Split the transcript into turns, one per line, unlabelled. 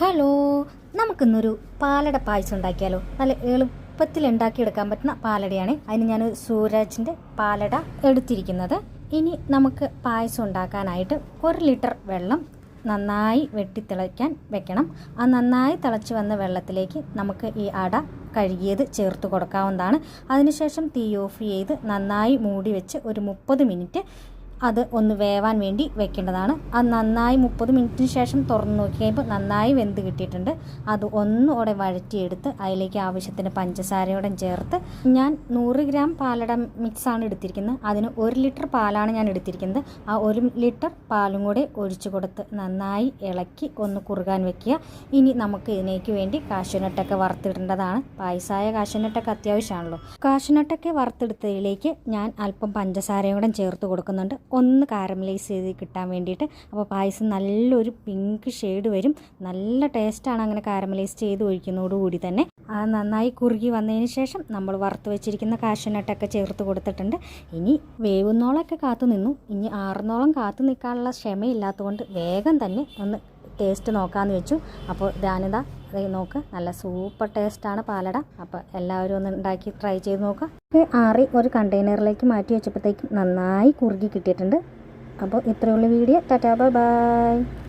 Hello നമുക്കിന്നൊരു പാലട പായസം ഉണ്ടാക്കിയാലോ? നല്ല എളുപ്പത്തിൽ ഉണ്ടാക്കിയെടുക്കാൻ പറ്റുന്ന പാലടയാണ്. അതിന് ഞാൻ സൂരജിന്റെ പാലട എടുത്തിരിക്കുന്നത്. ഇനി നമുക്ക് പായസം ഉണ്ടാക്കാനായിട്ട് ഒരു ലിറ്റർ വെള്ളം നന്നായി വെട്ടി വെട്ടിത്തിളയ്ക്കാൻ വെക്കണം. ആ നന്നായി തിളച്ച് വന്ന വെള്ളത്തിലേക്ക് നമുക്ക് ഈ അട കഴുകിയത് ചേർത്ത് കൊടുക്കാവുന്നതാണ്. അതിനുശേഷം തീ ഓഫ് ചെയ്ത് നന്നായി മൂടി വെച്ച് ഒരു മുപ്പത് മിനിറ്റ് അത് ഒന്ന് വേവാൻ വേണ്ടി വെക്കേണ്ടതാണ്. അത് നന്നായി മുപ്പത് മിനിറ്റിന് ശേഷം തുറന്ന് നോക്കി കഴിയുമ്പോൾ നന്നായി വെന്ത് കിട്ടിയിട്ടുണ്ട്. അത് ഒന്നുകൂടെ വഴറ്റിയെടുത്ത് അതിലേക്ക് ആവശ്യത്തിന് പഞ്ചസാരയോടെ ചേർത്ത് ഞാൻ നൂറ് ഗ്രാം പാലട മിക്സാണ് എടുത്തിരിക്കുന്നത്. അതിന് ഒരു ലിറ്റർ പാലാണ് ഞാൻ എടുത്തിരിക്കുന്നത്. ആ ഒരു ലിറ്റർ പാലും കൂടെ ഒഴിച്ചു കൊടുത്ത് നന്നായി ഇളക്കി ഒന്ന് കുറുകാൻ വെക്കുക. ഇനി നമുക്ക് ഇതിനേക്ക് വേണ്ടി കാശുനട്ടൊക്കെ വറുത്തിടേണ്ടതാണ്. പായസായ കാശുനട്ടൊക്കെ അത്യാവശ്യമാണല്ലോ. കാശുനട്ടൊക്കെ വറുത്തെടുത്തതിലേക്ക് ഞാൻ അല്പം പഞ്ചസാരയോടെ ചേർത്ത് കൊടുക്കുന്നുണ്ട്. ഒന്ന് കാരമലൈസ് ചെയ്ത് കിട്ടാൻ വേണ്ടിയിട്ട്. അപ്പോൾ പായസം നല്ലൊരു പിങ്ക് ഷെയ്ഡ് വരും. നല്ല ടേസ്റ്റാണ് അങ്ങനെ കാരമലൈസ് ചെയ്ത് ഒഴിക്കുന്നതോടുകൂടി തന്നെ. അത് നന്നായി കുറുകി വന്നതിന് ശേഷം നമ്മൾ വറുത്ത് വെച്ചിരിക്കുന്ന കാഷ്യനട്ടൊക്കെ ചേർത്ത് കൊടുത്തിട്ടുണ്ട്. ഇനി വേവുന്നോളൊക്കെ കാത്തു നിന്നു. ഇനി ആറുന്നോളം കാത്തു നിൽക്കാനുള്ള ക്ഷമയില്ലാത്തതുകൊണ്ട് വേഗം തന്നെ ഒന്ന് ടേസ്റ്റ് നോക്കാമെന്ന് വെച്ചു. അപ്പോൾ ഞാനിതാ അത് നോക്ക്. നല്ല സൂപ്പർ ടേസ്റ്റാണ് പാലട. അപ്പോൾ എല്ലാവരും ഒന്ന് ഉണ്ടാക്കി ട്രൈ ചെയ്ത് നോക്കുക ഇത് ആറി ഒരു കണ്ടെയ്നറിലേക്ക് മാറ്റി വെച്ചപ്പോഴത്തേക്കും നന്നായി കുറുകി കിട്ടിയിട്ടുണ്ട്. അപ്പോൾ ഇത്രയുള്ള വീഡിയോ. Tata bye bye.